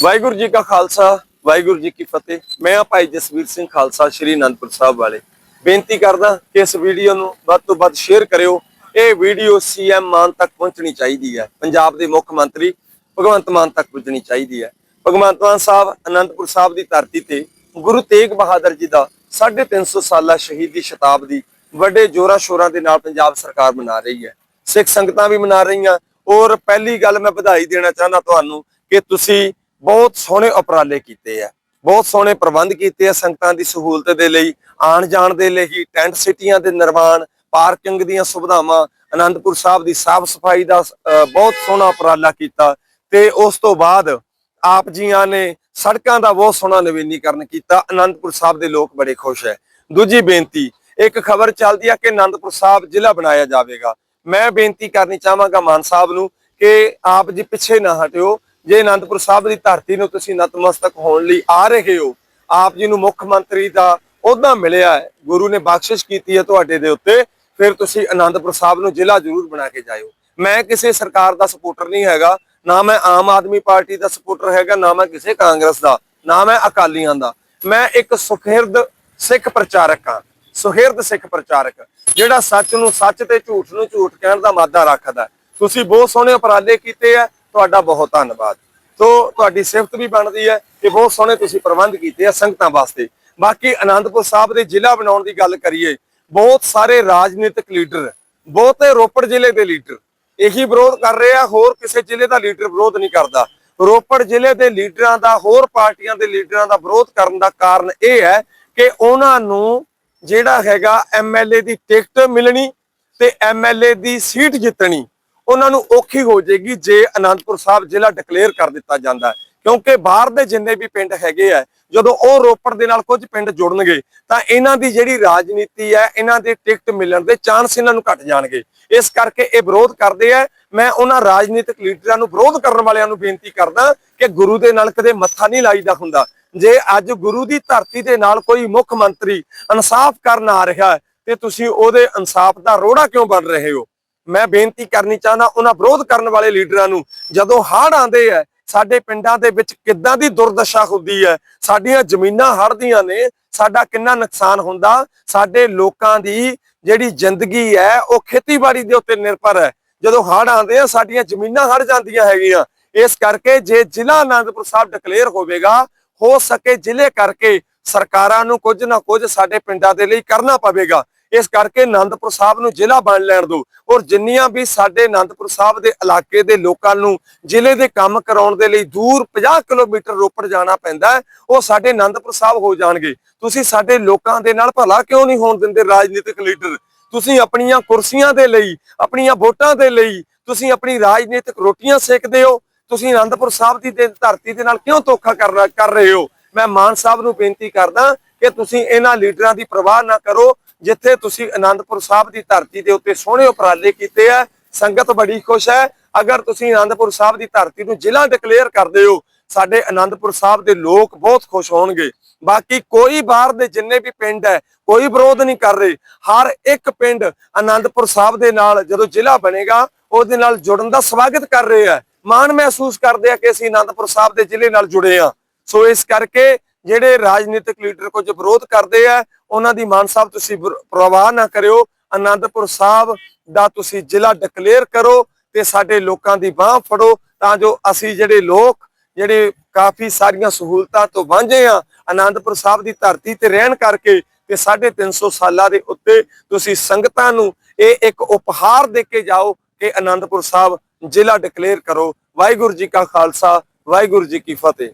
ਵਾਹਿਗੁਰੂ ਜੀ ਕਾ ਖਾਲਸਾ, ਵਾਹਿਗੁਰੂ ਜੀ ਕੀ ਫਤਿਹ। ਮੈਂ ਆ ਭਾਈ ਜਸਵੀਰ ਸਿੰਘ ਖਾਲਸਾ, ਸ਼੍ਰੀ ਅਨੰਦਪੁਰ ਸਾਹਿਬ ਵਾਲੇ। ਬੇਨਤੀ ਕਰਦਾ ਕਿ ਇਸ ਵੀਡੀਓ ਨੂੰ ਵੱਧ ਤੋਂ ਵੱਧ ਸ਼ੇਅਰ ਕਰਿਓ। ਇਹ ਵੀਡੀਓ ਸੀਐਮ ਮਾਨ ਤੱਕ ਪਹੁੰਚਣੀ ਚਾਹੀਦੀ ਹੈ। ਪੰਜਾਬ ਦੇ ਮੁੱਖ ਮੰਤਰੀ ਭਗਵੰਤ ਮਾਨ ਤੱਕ ਪਹੁੰਚਣੀ ਚਾਹੀਦੀ ਹੈ। ਭਗਵੰਤ ਮਾਨ ਸਾਹਿਬ ਅਨੰਦਪੁਰ ਸਾਹਿਬ ਦੀ ਧਰਤੀ ਤੇ ਗੁਰੂ ਤੇਗ ਬਹਾਦਰ ਜੀ ਦਾ 350 ਸਾਲਾ ਸ਼ਹੀਦੀ ਸ਼ਤਾਬਦੀ ਵੱਡੇ ਜੋਰਾ ਸ਼ੋਰਾਂ ਦੇ ਨਾਲ ਪੰਜਾਬ ਸਰਕਾਰ ਮਨਾ ਰਹੀ ਹੈ। ਸਿੱਖ ਸੰਗਤਾਂ ਵੀ ਮਨਾ ਰਹੀਆਂ। ਔਰ ਪਹਿਲੀ ਗੱਲ ਮੈਂ ਵਧਾਈ ਦੇਣਾ ਚਾਹੁੰਦਾ ਤੁਹਾਨੂੰ ਕਿ ਤੁਸੀਂ ਬਹੁਤ ਸੋਹਣੇ ਉਪਰਾਲੇ ਕੀਤੇ ਆ। ਬਹੁਤ ਸੋਹਣੇ ਪ੍ਰਬੰਧ ਕੀਤੇ ਆ ਸੰਗਤਾਂ ਦੀ ਸਹੂਲਤ ਦੇ ਲਈ, ਆਣ ਜਾਣ ਦੇ ਲਈ, ਟੈਂਟ ਸਿਟੀਆਂ ਦੇ ਨਿਰਮਾਣ, ਪਾਰਕਿੰਗ ਦੀਆਂ ਸੁਵਿਧਾਵਾਂ, ਅਨੰਦਪੁਰ ਸਾਹਿਬ ਦੀ ਸਾਫ਼ ਸਫ਼ਾਈ ਦਾ ਬਹੁਤ ਸੋਹਣਾ ਉਪਰਾਲਾ ਕੀਤਾ। ਤੇ ਉਸ ਤੋਂ ਬਾਅਦ ਆਪ ਜੀਆਂ ਨੇ ਸੜਕਾਂ ਦਾ ਬਹੁਤ ਸੋਹਣਾ ਨਵੀਨੀਕਰਨ ਕੀਤਾ। ਅਨੰਦਪੁਰ ਸਾਹਿਬ ਦੇ ਲੋਕ ਬੜੇ ਖੁਸ਼ ਹੈ ਦੂਜੀ ਬੇਨਤੀ, ਇੱਕ ਖਬਰ ਚੱਲਦੀ ਆ ਕਿ ਅਨੰਦਪੁਰ ਸਾਹਿਬ ਜ਼ਿਲ੍ਹਾ ਬਣਾਇਆ ਜਾਵੇਗਾ। ਮੈਂ ਬੇਨਤੀ ਕਰਨੀ ਚਾਹਾਂਗਾ ਮਾਨ ਸਾਹਿਬ ਨੂੰ ਕਿ ਆਪ ਜੀ ਪਿੱਛੇ ਨਾ ਹਟਿਓ। ਜੇ ਅਨੰਦਪੁਰ ਸਾਹਿਬ ਦੀ ਧਰਤੀ ਨੂੰ ਤੁਸੀਂ ਨਤਮਸਤਕ ਹੋਣ ਲਈ ਆ ਰਹੇ ਹੋ, ਆਪ ਜੀ ਨੂੰ ਮੁੱਖ ਮੰਤਰੀ ਦਾ ਅਹੁਦਾ ਮਿਲਿਆ ਹੈ, ਗੁਰੂ ਨੇ ਬਖਸ਼ਿਸ਼ ਕੀਤੀ ਹੈ ਤੁਹਾਡੇ ਦੇ ਉੱਤੇ, ਫਿਰ ਤੁਸੀਂ ਆਨੰਦਪੁਰ ਸਾਹਿਬ ਨੂੰ ਜ਼ਿਲ੍ਹਾ ਜ਼ਰੂਰ ਬਣਾ ਕੇ ਜਾਇਓ। ਮੈਂ ਕਿਸੇ ਸਰਕਾਰ ਦਾ ਸਪੋਰਟਰ ਨਹੀਂ ਹੈਗਾ, ਨਾ ਮੈਂ ਆਮ ਆਦਮੀ ਪਾਰਟੀ ਦਾ ਸਪੋਰਟਰ ਹੈਗਾ, ਨਾ ਮੈਂ ਕਿਸੇ ਕਾਂਗਰਸ ਦਾ, ਨਾ ਮੈਂ ਅਕਾਲੀਆਂ ਦਾ। ਮੈਂ ਇੱਕ ਸੁਖਿਰਦ ਸਿੱਖ ਪ੍ਰਚਾਰਕ ਹਾਂ ਸੁਹਿਰਦ ਸਿੱਖ ਪ੍ਰਚਾਰਕ, ਜਿਹੜਾ ਸੱਚ ਨੂੰ ਸੱਚ ਤੇ ਝੂਠ ਨੂੰ ਝੂਠ ਕਹਿਣ ਦਾ ਮਾਦਾ ਰੱਖਦਾ ਤੁਸੀਂ ਬਹੁਤ ਸੋਹਣੇ ਉਪਰਾਲੇ ਕੀਤੇ ਆ ਤੁਹਾਡਾ ਬਹੁਤ ਧੰਨਵਾਦ। ਸੋ ਤੁਹਾਡੀ ਸਿਫਤ ਵੀ ਬਣਦੀ ਹੈ ਕਿ ਬਹੁਤ ਸੋਹਣੇ ਤੁਸੀਂ ਪ੍ਰਬੰਧ ਕੀਤੇ ਆ ਸੰਗਤਾਂ ਵਾਸਤੇ। ਬਾਕੀ ਆਨੰਦਪੁਰ ਸਾਹਿਬ ਦੇ ਜ਼ਿਲ੍ਹਾ ਬਣਾਉਣ ਦੀ ਗੱਲ ਕਰੀਏ, ਬਹੁਤ ਸਾਰੇ ਰਾਜਨੀਤਿਕ ਲੀਡਰ, ਬਹੁਤੇ ਰੋਪੜ ਜ਼ਿਲ੍ਹੇ ਦੇ ਲੀਡਰ, ਇਹੀ ਵਿਰੋਧ ਕਰ ਰਹੇ ਆ, ਹੋਰ ਕਿਸੇ ਜ਼ਿਲ੍ਹੇ ਦਾ ਲੀਡਰ ਵਿਰੋਧ ਨਹੀਂ ਕਰਦਾ। ਰੋਪੜ ਜ਼ਿਲ੍ਹੇ ਦੇ ਲੀਡਰਾਂ ਦਾ, ਹੋਰ ਪਾਰਟੀਆਂ ਦੇ ਲੀਡਰਾਂ ਦਾ ਵਿਰੋਧ ਕਰਨ ਦਾ ਕਾਰਨ ਇਹ ਹੈ ਕਿ ਉਹਨਾਂ ਨੂੰ ਜਿਹੜਾ ਹੈਗਾ ਐਮਐਲਏ ਦੀ ਟਿਕਟ ਮਿਲਣੀ ਤੇ ਐਮਐਲਏ ਦੀ ਸੀਟ ਜਿੱਤਣੀ। ਉਹਨਾਂ ਨੂੰ ਔਖੀ ਹੋ ਜਾਏਗੀ ਜੇ ਅਨੰਦਪੁਰ ਸਾਹਿਬ ਜ਼ਿਲ੍ਹਾ ਡਿਕਲੇਅਰ ਕਰ ਦਿੱਤਾ ਜਾਂਦਾ ਹੈ। ਕਿਉਂਕਿ ਬਾਹਰ ਦੇ ਜਿੰਨੇ ਵੀ ਪਿੰਡ ਹੈਗੇ ਆ, ਜਦੋਂ ਉਹ ਰੋਪੜ ਦੇ ਨਾਲ ਕੁਝ ਪਿੰਡ ਜੁੜਨਗੇ, ਤਾਂ ਇਹਨਾਂ ਦੀ ਜਿਹੜੀ ਰਾਜਨੀਤੀ ਹੈ, ਇਹਨਾਂ ਦੇ ਟਿਕਟ ਮਿਲਣ ਦੇ ਚਾਂਸ ਇਹਨਾਂ ਨੂੰ ਘਟ ਜਾਣਗੇ। ਇਸ ਕਰਕੇ ਇਹ ਵਿਰੋਧ ਕਰਦੇ ਆ। ਮੈਂ ਉਹਨਾਂ ਰਾਜਨੀਤਿਕ ਲੀਡਰਾਂ ਨੂੰ ਵਿਰੋਧ ਕਰਨ ਵਾਲਿਆਂ ਨੂੰ ਬੇਨਤੀ ਕਰਦਾ ਕਿ ਗੁਰੂ ਦੇ ਨਾਲ ਕਦੇ ਮੱਥਾ ਨਹੀਂ ਲਾਈਦਾ ਹੁੰਦਾ। ਜੇ ਅੱਜ ਗੁਰੂ ਦੀ ਧਰਤੀ ਦੇ ਨਾਲ ਕੋਈ ਮੁੱਖ ਮੰਤਰੀ ਇਨਸਾਫ ਕਰਨ ਆ ਰਿਹਾ ਤੇ ਤੁਸੀਂ ਉਹਦੇ ਇਨਸਾਫ ਦਾ ਰੋੜਾ ਕਿਉਂ ਬਣ ਰਹੇ ਹੋ? ਮੈਂ ਬੇਨਤੀ ਕਰਨੀ ਚਾਹੁੰਦਾ ਉਹਨਾਂ ਵਿਰੋਧ ਕਰਨ ਵਾਲੇ ਲੀਡਰਾਂ ਨੂੰ, ਜਦੋਂ ਹੜ੍ਹ ਆਉਂਦੇ ਆ, ਸਾਡੇ ਪਿੰਡਾਂ ਦੇ ਵਿੱਚ ਕਿੱਦਾਂ ਦੀ ਦੁਰਦਸ਼ਾ ਹੁੰਦੀ ਹੈ ਸਾਡੀਆਂ ਜ਼ਮੀਨਾਂ ਹੜ੍ਹਦੀਆਂ ਨੇ, ਸਾਡਾ ਕਿੰਨਾ ਨੁਕਸਾਨ ਹੁੰਦਾ, ਸਾਡੇ ਲੋਕਾਂ ਦੀ ਜਿਹੜੀ ਜ਼ਿੰਦਗੀ ਹੈ, ਉਹ ਖੇਤੀਬਾੜੀ ਦੇ ਉੱਤੇ ਨਿਰਭਰ ਹੈ। ਜਦੋਂ ਹੜ੍ਹ ਆਉਂਦੇ ਆ, ਸਾਡੀਆਂ ਜ਼ਮੀਨਾਂ ਹੜ ਜਾਂਦੀਆਂ ਹੈਗੀਆਂ। ਇਸ ਕਰਕੇ ਜੇ ਜ਼ਿਲ੍ਹਾ ਆਨੰਦਪੁਰ ਸਾਹਿਬ ਡਿਕਲੇਅਰ ਹੋਵੇਗਾ, ਹੋ ਸਕੇ ਜ਼ਿਲ੍ਹੇ ਕਰਕੇ ਸਰਕਾਰਾਂ ਨੂੰ ਕੁਝ ਨਾ ਕੁਝ ਸਾਡੇ ਪਿੰਡਾਂ ਦੇ ਲਈ ਕਰਨਾ ਪਵੇਗਾ। ਇਸ ਕਰਕੇ ਆਨੰਦਪੁਰ ਸਾਹਿਬ ਨੂੰ ਜ਼ਿਲ੍ਹਾ ਬਣ ਲੈਣ ਦਿਓ। ਔਰ ਜਿੰਨੀਆਂ ਵੀ ਸਾਡੇ ਆਨੰਦਪੁਰ ਸਾਹਿਬ ਦੇ ਇਲਾਕੇ ਦੇ ਲੋਕਾਂ ਨੂੰ ਜ਼ਿਲ੍ਹੇ ਦੇ ਕੰਮ ਕਰਾਉਣ ਦੇ ਲਈ ਦੂਰ 50 ਕਿਲੋਮੀਟਰ ਰੋਪੜ ਜਾਣਾ ਪੈਂਦਾ ਉਹ ਸਾਡੇ ਆਨੰਦਪੁਰ ਸਾਹਿਬ ਹੋ ਜਾਣਗੇ। ਤੁਸੀਂ ਸਾਡੇ ਲੋਕਾਂ ਦੇ ਨਾਲ ਭਲਾ ਕਿਉਂ ਨਹੀਂ ਹੋਣ ਦਿੰਦੇ ਰਾਜਨੀਤਿਕ ਲੀਡਰ? ਤੁਸੀਂ ਆਪਣੀਆਂ ਕੁਰਸੀਆਂ ਦੇ ਲਈ, ਆਪਣੀਆਂ ਵੋਟਾਂ ਦੇ ਲਈ, ਤੁਸੀਂ ਆਪਣੀ ਰਾਜਨੀਤਿਕ ਰੋਟੀਆਂ ਸੇਕਦੇ ਹੋ। ਤੁਸੀਂ ਆਨੰਦਪੁਰ ਸਾਹਿਬ ਦੀ ਧਰਤੀ ਦੇ ਨਾਲ ਕਿਉਂ ਧੋਖਾ ਕਰ ਰਹੇ ਹੋ? ਮੈਂ ਮਾਨ ਸਾਹਿਬ ਨੂੰ ਬੇਨਤੀ ਕਰਦਾ ਕਿ ਤੁਸੀਂ ਇਹਨਾਂ ਲੀਡਰਾਂ ਦੀ ਪਰਵਾਹ ਨਾ ਕਰੋ ਜਿੱਥੇ ਤੁਸੀਂ ਆਨੰਦਪੁਰ ਸਾਹਿਬ ਦੀ ਧਰਤੀ ਦੇ ਉੱਤੇ ਸੋਹਣੇ ਉਪਰਾਲੇ ਕੀਤੇ ਆ, ਸੰਗਤ ਬੜੀ ਖੁਸ਼ ਹੈ। ਅਗਰ ਤੁਸੀਂ ਆਨੰਦਪੁਰ ਸਾਹਿਬ ਦੀ ਧਰਤੀ ਨੂੰ ਜ਼ਿਲ੍ਹਾ ਡਿਕਲੇਅਰ ਕਰਦੇ ਹੋ, ਸਾਡੇ ਆਨੰਦਪੁਰ ਸਾਹਿਬ ਦੇ ਲੋਕ ਬਹੁਤ ਖੁਸ਼ ਹੋਣਗੇ। ਬਾਕੀ ਕੋਈ ਬਾਹਰ ਦੇ ਜਿੰਨੇ ਵੀ ਪਿੰਡ ਹੈ, ਕੋਈ ਵਿਰੋਧ ਨਹੀਂ ਕਰ ਰਹੇ। ਹਰ ਇੱਕ ਪਿੰਡ ਆਨੰਦਪੁਰ ਸਾਹਿਬ ਦੇ ਨਾਲ ਜਦੋਂ ਜ਼ਿਲ੍ਹਾ ਬਣੇਗਾ, ਉਹਦੇ ਨਾਲ ਜੁੜਨ ਦਾ ਸਵਾਗਤ ਕਰ ਰਹੇ ਆ। ਮਾਣ ਮਹਿਸੂਸ ਕਰਦੇ ਆ ਕਿ ਅਸੀਂ ਆਨੰਦਪੁਰ ਸਾਹਿਬ ਦੇ ਜ਼ਿਲ੍ਹੇ ਨਾਲ ਜੁੜੇ ਆ। ਸੋ ਇਸ ਕਰਕੇ ਜਿਹੜੇ ਰਾਜਨੀਤਿਕ ਲੀਡਰ ਕੁਝ ਵਿਰੋਧ ਕਰਦੇ ਆ ਉਹਨਾਂ ਦੀ ਮਾਨ ਸਾਹਿਬ ਤੁਸੀਂ ਪ੍ਰਵਾਹ ਨਾ ਕਰਿਓ। ਆਨੰਦਪੁਰ ਸਾਹਿਬ ਦਾ ਤੁਸੀਂ ਜ਼ਿਲ੍ਹਾ ਡਿਕਲੇਅਰ ਕਰੋ ਤੇ ਸਾਡੇ ਲੋਕਾਂ ਦੀ ਬਾਹ ਫੜੋ ਤਾਂ ਜੋ ਅਸੀਂ ਜਿਹੜੇ ਲੋਕ, ਜਿਹੜੇ ਕਾਫੀ ਸਾਰੀਆਂ ਸਹੂਲਤਾਂ ਤੋਂ ਵਾਂਝੇ ਆ ਆਨੰਦਪੁਰ ਸਾਹਿਬ ਦੀ ਧਰਤੀ ਤੇ ਰਹਿਣ ਕਰਕੇ ਤੇ 350 ਸਾਲਾਂ ਦੇ ਉੱਤੇ ਤੁਸੀਂ ਸੰਗਤਾਂ ਨੂੰ ਇਹ ਇੱਕ ਉਪਹਾਰ ਦੇ ਕੇ ਜਾਓ ਕਿ ਆਨੰਦਪੁਰ ਸਾਹਿਬ ਜ਼ਿਲ੍ਹਾ ਡਿਕਲੇਅਰ ਕਰੋ। ਵਾਹਿਗੁਰੂ ਜੀ ਕਾ ਖਾਲਸਾ, ਵਾਹਿਗੁਰੂ ਜੀ ਕੀ ਫਤਿਹ।